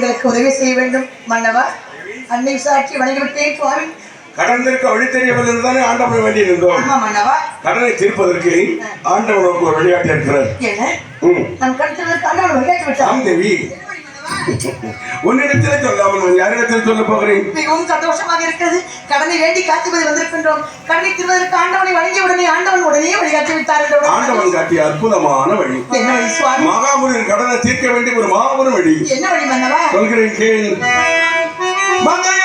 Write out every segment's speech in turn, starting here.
எங்களுக்கு உதவி செய்ய வேண்டும் மன்னவா. அன்னை சாட்சி வணங்கிவிட்டேன் சுவாமி. கடந்திருக்க வழி தெரியவில்லை தானே ஆண்டவனை வேண்டி மன்னவா. கடனை தீர்ப்பதற்கு ஆண்டவனுக்கு ஒரு விளையாட்டு இருக்கிறார். உன்னிடத்திலே சொல்லாமல் நான் யாரிடத்தில் சொல்ல போகிறேன்? மிகவும் சந்தோஷமாக இருக்கிறது. கடனை வேண்டி காத்துவது வந்திருக்கின்றோம். கடனை திருவதற்கு ஆண்டவனை வழங்கிய உடனே ஆண்டவன் உடனே வழிகாட்டி விட்டார் ஆண்டவன் காட்டிய அற்புதமான வழி. மகாபுரின் கடனை தீர்க்க வேண்டிய ஒரு மாபெரும் வழி. என்ன வழி மன்னவா? சொல்கிறேன் கேள். மங்கைய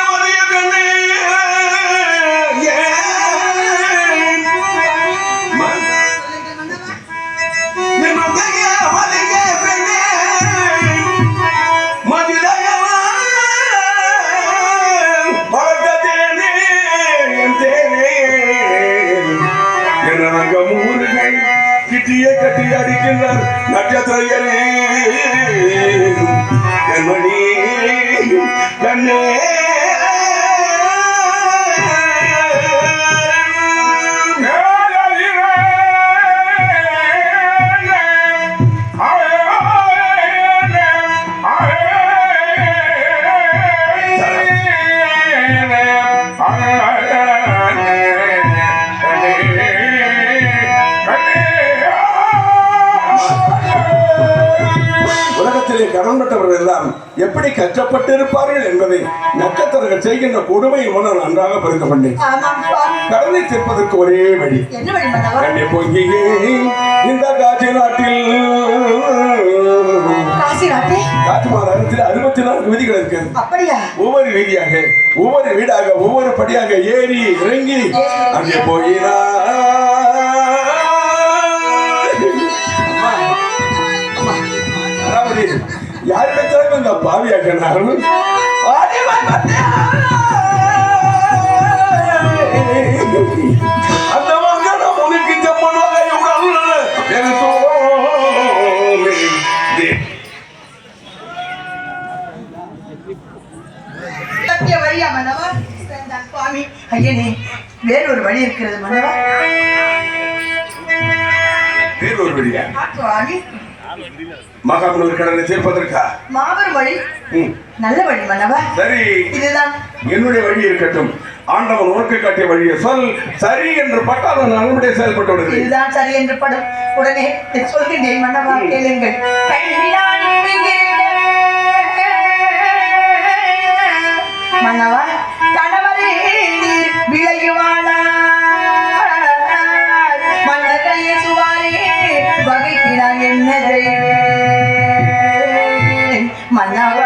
கடன் பெற்றவர்கள் எல்லாம் எப்படி கஷ்டப்பட்டிருப்பார்கள் என்பதை நட்சத்திரங்கள் செய்கின்ற கொடுமையை மூலம் நன்றாக புரிந்து கொண்டேன். கடனை தீர்ப்பதற்கு ஒரே வழி. கண்ணை பொங்கியே இந்த காட்சி நாட்டில். அறுபத்தி நான்கு வீதிகள் அப்படியா? ஒவ்வொரு வீதியாக ஒவ்வொரு வீடாக ஒவ்வொரு படியாக ஏறி இறங்கி அங்கே போயினா யாரிடத்திலும் இந்த பாவியாக நான் அந்த மகனம் உனக்கு ஜம்மனாக உடல் எனக்கு சத்திய வழியா மன்னவா சுவாமி ஐயனே வேறொரு வழி இருக்கிறது மன்னவா வேறு ஒரு வழியா சுவாமி. மகாமனூர் கடனை சேர்ப்பதற்கா? மாபெரும் வழி. நல்ல வழி மன்னவா. சரி. இதுதான். என்னுடைய வழி இருக்கட்டும். ஆண்டவன் உனக்கு காட்டிய வழியை சொல். சரி என்று பட்டால் நல்லபடியே செயல்பட்டு விடுகிறேன் இதுதான் சரி என்று படும். உடனே சொல்கின்றேன் மன்னவா. கேளுங்கள். மன்னவா. മന്നതേ മനവ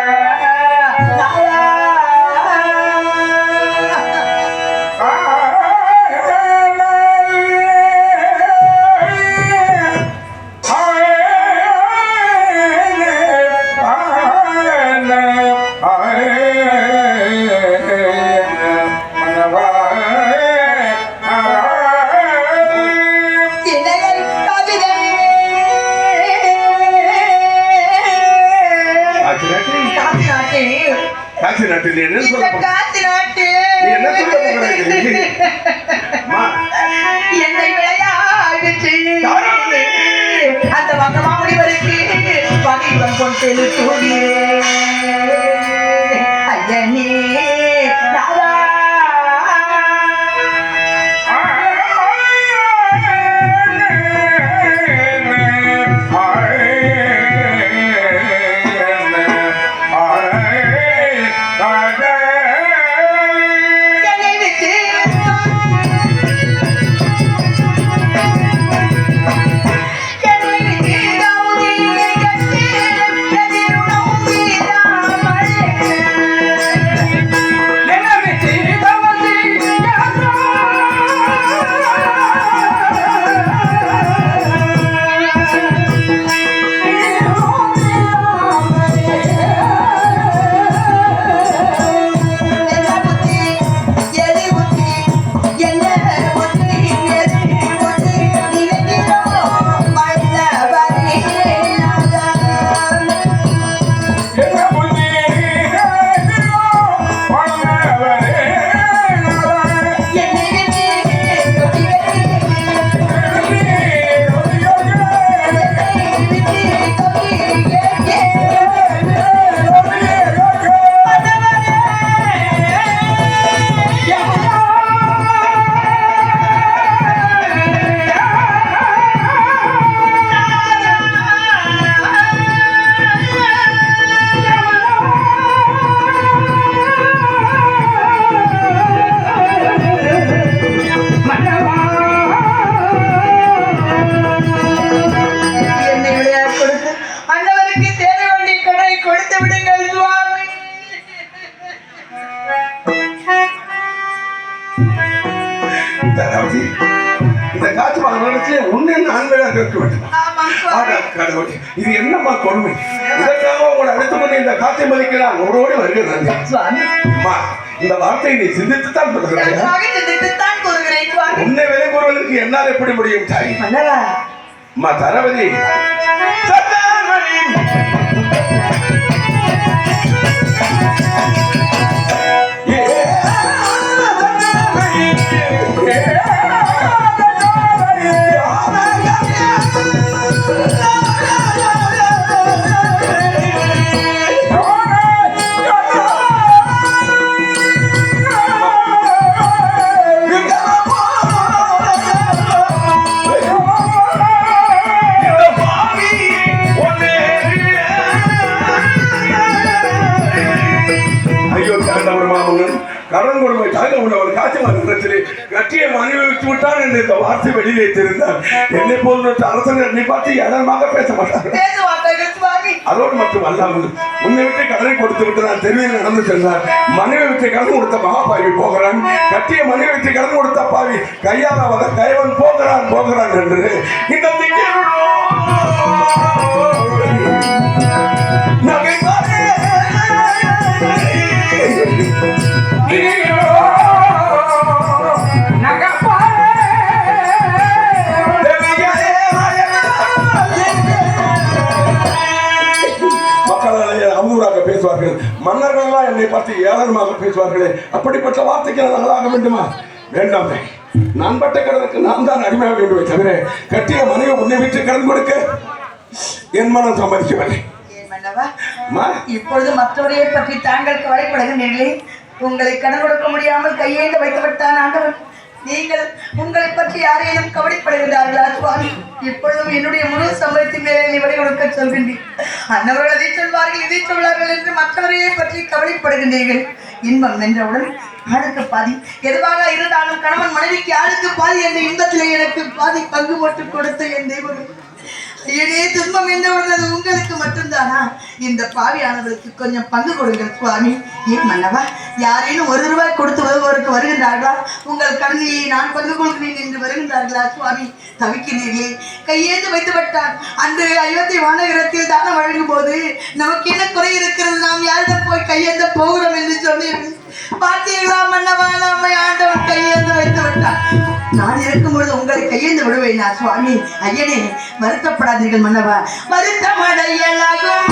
பகைவன் கொண்டு அம்மா இந்த வார்த்தையை நீ சிந்தித்து தான் சொல்கிறாயா கூறுகிறேன் உன்னை விலை கூறுவதற்கு என்னால் எப்படி முடியும் தாய்? அம்மா தரவதி. சத்தார்மணி. கடன் கொடுமை தாங்க உள்ளவர் காட்சி மன்றத்திலே கட்டிய மனைவி விட்டு விட்டான் என்று இந்த வார்த்தை வெளியிலே தெரிந்தார். என்னை போன்ற அரசன் என்னை பார்த்து இடமாக பேச மாட்டார்கள். அதோடு மட்டும் அல்லாமல் உன்னை விட்டு கடனை கொடுத்து விட்டு நான் தெருவில் நடந்து சென்றார் மனைவி விட்டு கடன் கொடுத்த மகாபாவி போகிறான். கட்டிய மனைவி விட்டு கடன் கொடுத்த பாவி கையாளாவத கைவன் போகிறான் போகிறான் என்று. இந்த திக்கிலோ பார்த்து ஏளனமாக பேசுவார்களே. அப்படிப்பட்ட வார்த்தைக்கு நான் ஆளாக வேண்டுமா? வேண்டாம் நான் பட்ட கடனுக்கு நான் தான் அடிமையாக வேண்டுமே தவிர கட்டிய மனைவி உன்னை விட்டு கடன் கொடுக்க என் மனம் சம்மதிக்கவில்லை. இப்பொழுது மற்றவரையை பற்றி தாங்கள் கவலைப்படுகின்றீர்களே. உங்களை கடன் கொடுக்க முடியாமல் கையேந்து வைத்து விட்டான் ஆண்டவன். நீங்கள் உங்களை பற்றி யாரேனும் கவலைப்படுகிறார்களா சுவாமி? இப்பொழுதும் என்னுடைய முழு சம்பளத்தின் மேலே விலை கொடுக்க சொல்கின்றீர். அன்னவர்கள் அதை சொல்வார்கள் இதை என்று மற்றவரையே பற்றி கவலைப்படுகின்றீர்கள். இன்பம் வென்றவுடன் ஆளுக்கு பாதி. எதுவாக இருந்தாலும் கணவன் மனைவிக்கு ஆளுக்கு பாதி என்ற இன்பத்திலே எனக்கு பாதி பங்கு போட்டு கொடுத்து என் தெய்வம். ஐயனே துன்பம் என்று உள்ளது உங்களுக்கு மட்டும்தானா? இந்த பாவியானவர்களுக்கு கொஞ்சம் பங்கு கொடுங்கள் சுவாமி. ஏன் மன்னவா? யாரேனும் ஒரு ரூபாய் கொடுத்து வருவோருக்கு வருகின்றார்களா? உங்கள் கடனிலே நான் பங்கு கொள்கிறேன் என்று வருகின்றார்களா சுவாமி? தவிக்கிறீர்களே கையேந்து வைத்து விட்டான் அன்று அயோத்தி வானகரத்தில் தானம் வழங்கும் போது நமக்கு என்ன குறை இருக்கிறது? நாம் யாரிடம் போய் கையேந்த போகிறோம் என்று சொன்னீர்கள். பார்த்தீர்களா மன்னவா நம்மை நான் இருக்கும் பொழுது உங்களை கையெழுந்து விடுவேன் நான் சுவாமி? ஐயனே வருத்தப்படாதீர்கள் மன்னவா. வருத்தமடையலாகும்.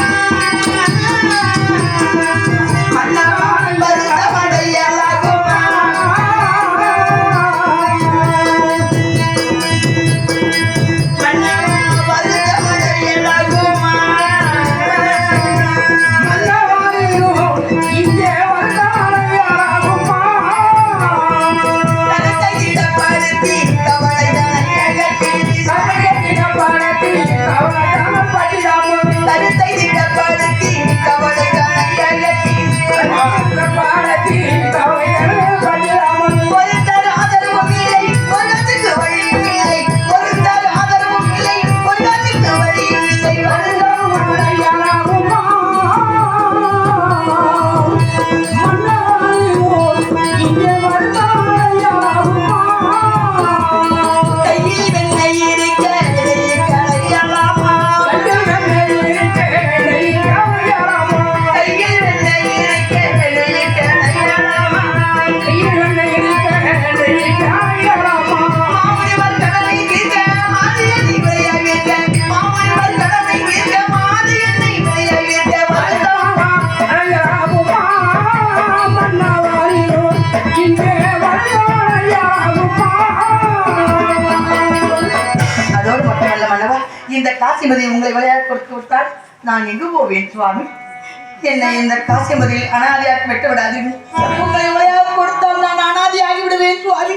காசிமதி உங்களை விளையாட கொடுத்து விட்டால் நான் எங்கு போவேன் சுவாமி? என்னை இந்த காசிமதியில் அனாதையாக வெட்ட விடாதீர்கள் உங்களை விளையாட கொடுத்தால் நான் அனாதையாகி விடுவேன் சுவாமி.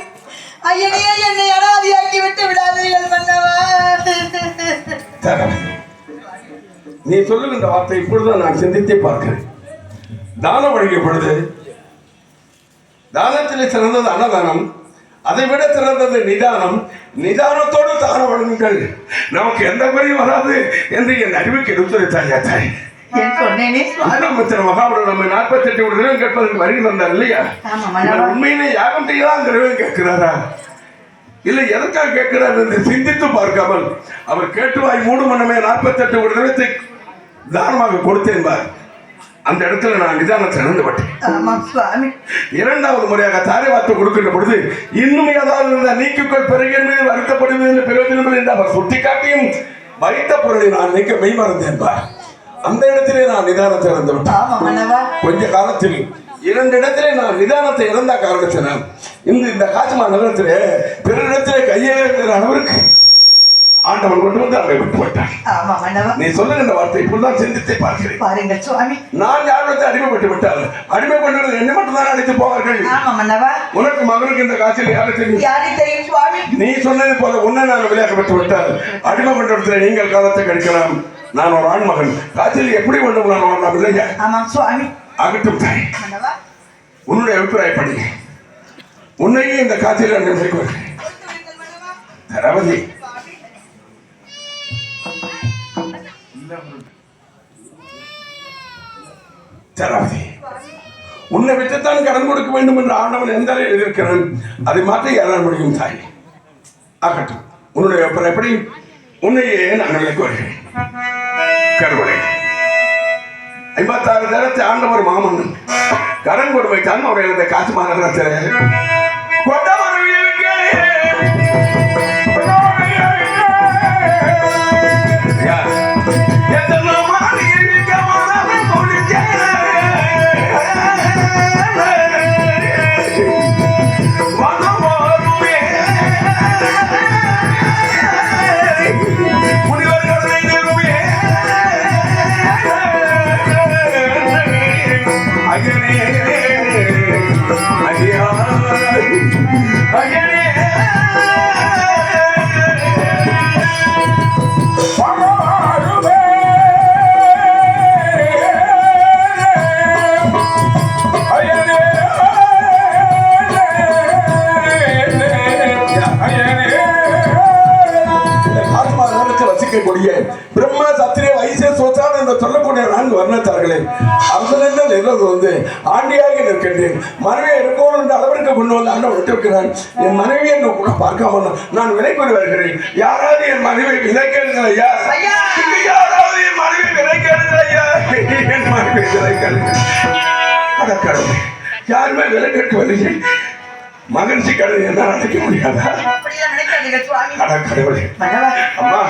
ஐயனையே என்னை அனாதையாக்கி விட்டு விடாதீர்கள் மன்னவா நீ நீ சொல்லுகின்ற வார்த்தை இப்பொழுது நான் சிந்தித்தே பார்க்கிறேன். தானம் வழங்கிய பொழுது சிறந்தது அன்னதானம் அதை விட சிறந்தது நிதானம். நிதானத்தோடு தானம் வழங்குங்கள். நமக்கு எந்த குறையும் வராது என்று என் அறிவுக்கு எடுத்துரைத்தாயா தாய். என் சொன்னேனே? சுவாமி ஆனந்தத்தின் மகாபுரம் நம்ம நாற்பத்தி எட்டு ஒரு தினம் கேட்பதற்கு வருகை வந்தார் இல்லையா? உண்மையிலே யாகம் செய்யலாம் கேட்கிறாரா? இல்லை எதற்காக கேட்கிறார் என்று சிந்தித்து பார்க்காமல் அவர் கேட்டு வாய் மூடு மன்னமே நாற்பத்தெட்டு ஒரு தினத்தை தானமாக கொடுத்தேன் பார். அந்த இடத்துல நான் விட்டேன். ஆமாம் சுவாமி. இரண்டாவது முறையாக தாரை வார்த்தை கொடுக்கின்ற பொழுது இன்னும் ஏதாவது இருந்தால் நீக்குக்கள் பிறகு மீது வருத்தப்படுவது என்று பிரயோஜனம் என்று அவர் சுட்டிக்காட்டியும் வைத்த பொருளை நான் நீக்க மெய்மறந்தேன் பார் அந்த இடத்திலே நான் நிதானத்தை இழந்து விட்டேன். கொஞ்ச காலத்தில் இரண்டு இடத்திலே நான் நிதானத்தை இழந்த காரணத்தினால் இந்த இந்த காட்சிமா நகரத்திலே பிறரிடத்திலே கையேறுகிற அளவிற்கு ஆண்டவன் கொண்டு வந்து அங்கே விட்டு மன்னவா நீ சொல்லுகின்ற வார்த்தை இப்படிதான் சிந்தித்தே பார்க்கிறேன். பாருங்கள் சுவாமி. நான் யாரிடத்தை அடிமைப்பட்டு விட்டால் அடிமை கொண்டது என்னை மட்டும் தான் அழைத்து போவார்கள் உனக்கு மகனுக்கு இந்த காட்சியில் யாரை தெரியும் யாரை தெரியும் சுவாமி. நீ சொன்னது போல உன்னை நான் விளையாடப்பட்டு விட்டால் அடிமை கொண்டத்தில் நீங்கள் காலத்தை கழிக்கலாம். நான் ஒரு ஆண் மகன் காட்சியில் எப்படி வேண்டும் நான் வரலாம் இல்லையா? அகட்டும் தாய். உன்னுடைய அபிப்பிராயப்படி உன்னையே இந்த காட்சியில் நான் நினைக்கிறேன். உன்னை விட்டுத்தான் கடன் கொடுக்க வேண்டும் என்று ஆண்டவன் எந்த எதிர்க்கிறான் அதை மாற்ற யாரால் முடியும் தாய். ஆகட்டும் உன்னுடைய எப்படி உன்னையே நான் நினைக்க வருகிறேன் ஐம்பத்தாறு நேரத்தை ஆண்டவர் மாமன்னன். கடன் கொடுமை தான் அவர்கள் இந்த காசு மாநகரத்தில். ஆண்டியாக நிற்கின்றேன். மனைவியை இருக்கணும் என்ற அளவிற்கு கொண்டு வந்து ஆண்டவன் விட்டிருக்கிறான் என் மனைவி என்று கூட பார்க்காம நான் விலை கொண்டு வருகிறேன். யாராவது என் மனைவி விலை கேளுங்கள் ஐயா! யாராவது என் மனைவி விலை கேளுங்கள் ஐயா என் மனைவி விலை கேளுங்கள். கடவுளே யாருமே விலை கேட்கவில்லை. மகிழ்ச்சி கடவுள் என்ன நினைக்க முடியாதா? அட கடவுளே. அம்மா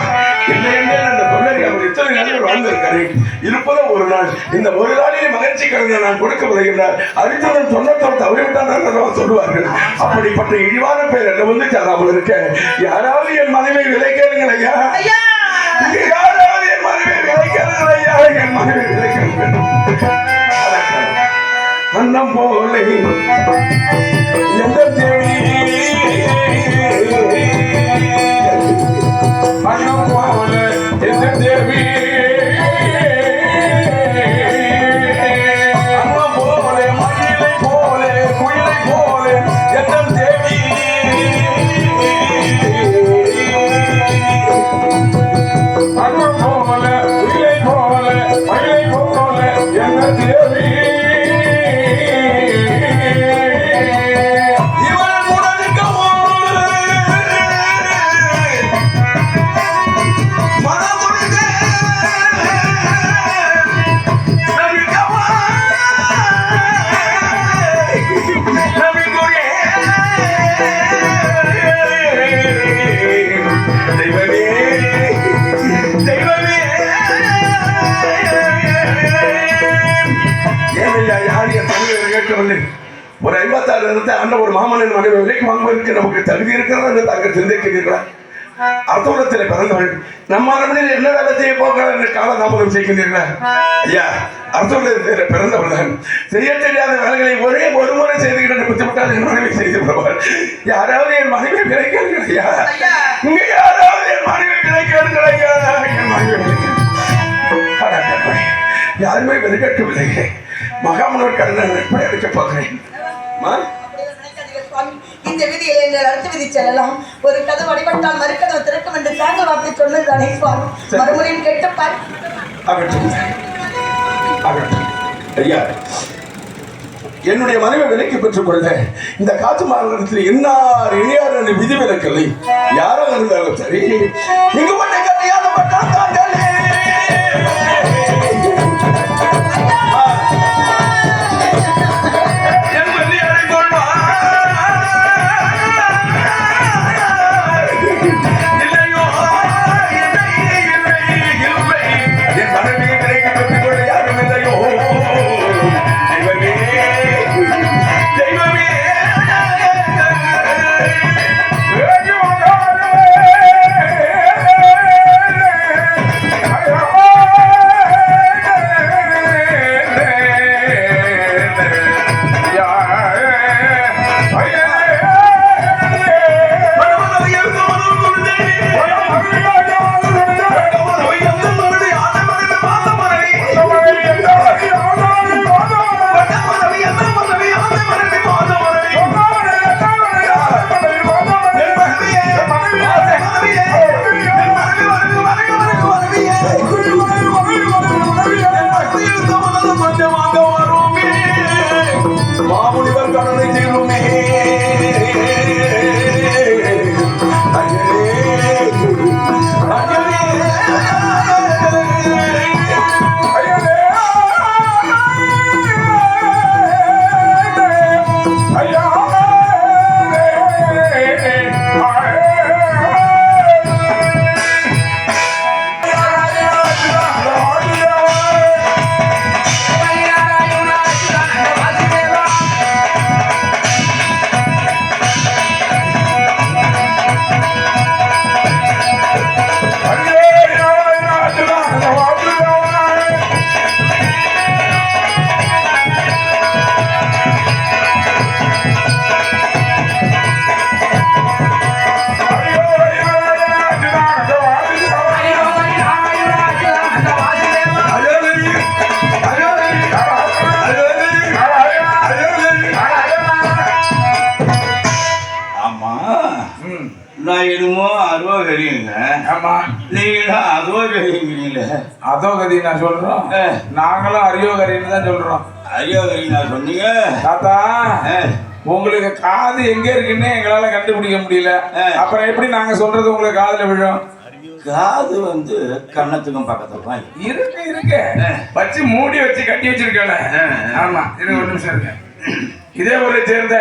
இல்லை என்று அந்த சொல்லி அவர் இத்தனை நாள் வாழ்ந்திருக்காரு? இருப்பதோ ஒரு நாள். இந்த ஒரு நாளிலே மகிழ்ச்சி கருதை நான் கொடுக்க விளைகின்றார் அரித்தவன் சொன்னத்தோடு தவறிவிட்டான் சொல்லுவார்கள். அப்படிப்பட்ட இழிவான பேர் என்ன வந்து தராமல் இருக்க யாராவது என் மனைவி விலை கேளுங்கள் ஐயா. யாராவது என் மனைவி விலை கேளுங்கள் ஐயா. என் மனைவி விலை கேளுங்கள். வண்ணம் போலே. எந்த தேடி ஒரு ஐம்பத்தாறு இடத்தை ஆண்ட ஒரு மாமனின் மனைவி விலைக்கு வாங்குவதற்கு நமக்கு தகுதி இருக்கிறதா என்று தாங்கள் சிந்திக்கிறீர்களா? அர்த்தத்தில் பிறந்தவள் நம்ம அரண்மனையில் என்ன வேலை செய்ய போகிறார் என்று காலதாமதம் செய்கின்றீர்களா? ஐயா அர்த்தத்தில் பிறந்தவள் தான் செய்ய தெரியாத வேலைகளை ஒரே ஒரு முறை செய்துகிட்டு புத்திவிட்டால் என் மனைவி செய்து விடுவார் யாராவது என் மனைவி விலை கேளுங்கள் ஐயா. இங்க யாராவது என் மனைவி விலை கேளுங்கள் ஐயா. என் மனைவி கேளுங்கள். யாருமே விலகட்டவில்லை மகாமனோர் நான் எப்படி அடிக்க போகிறேன்? இந்த விதியில் எங்கள் அடுத்த விதி செல்லலாம் ஒரு கதவு அடிபட்டால் மறுக்கதவு திறக்கும் என்று தாங்க வார்த்தை சொன்னதுதானே சுவாமி? மறுமுறையும் கேட்டுப்பார். ஐயா என்னுடைய மனைவி விலைக்கு பெற்றுக் கொள்ள இந்த காற்று மாநிலத்தில் இன்னார் இனியார் என்று விதிவிலக்கில்லை. யாராக இருந்தாலும் சரி. இங்கு பண்ண கல்யாணம் என்பதை ஆமா நீங்களும் அதோ கதி நான் சொல்றோம். நாங்களும் அரியோகரின்னு தான் சொல்றோம். அரியோகரி நான் சொன்னீங்க? தாத்தா உங்களுக்கு காது எங்க இருக்குன்னு எங்களால கண்டுபிடிக்க முடியல. அப்புறம் எப்படி நாங்க சொல்றது உங்களுக்கு காதுல விழும்? காது வந்து கன்னத்துக்கும் பக்கத்துக்கும் இருக்கு. இருக்கு ஆ. வச்சு மூடி வச்சு கட்டி வச்சிருக்கல ஆ. ஆமா இது ஒரு நிமிஷம் இருக்கு இதே ஊரை சேர்ந்த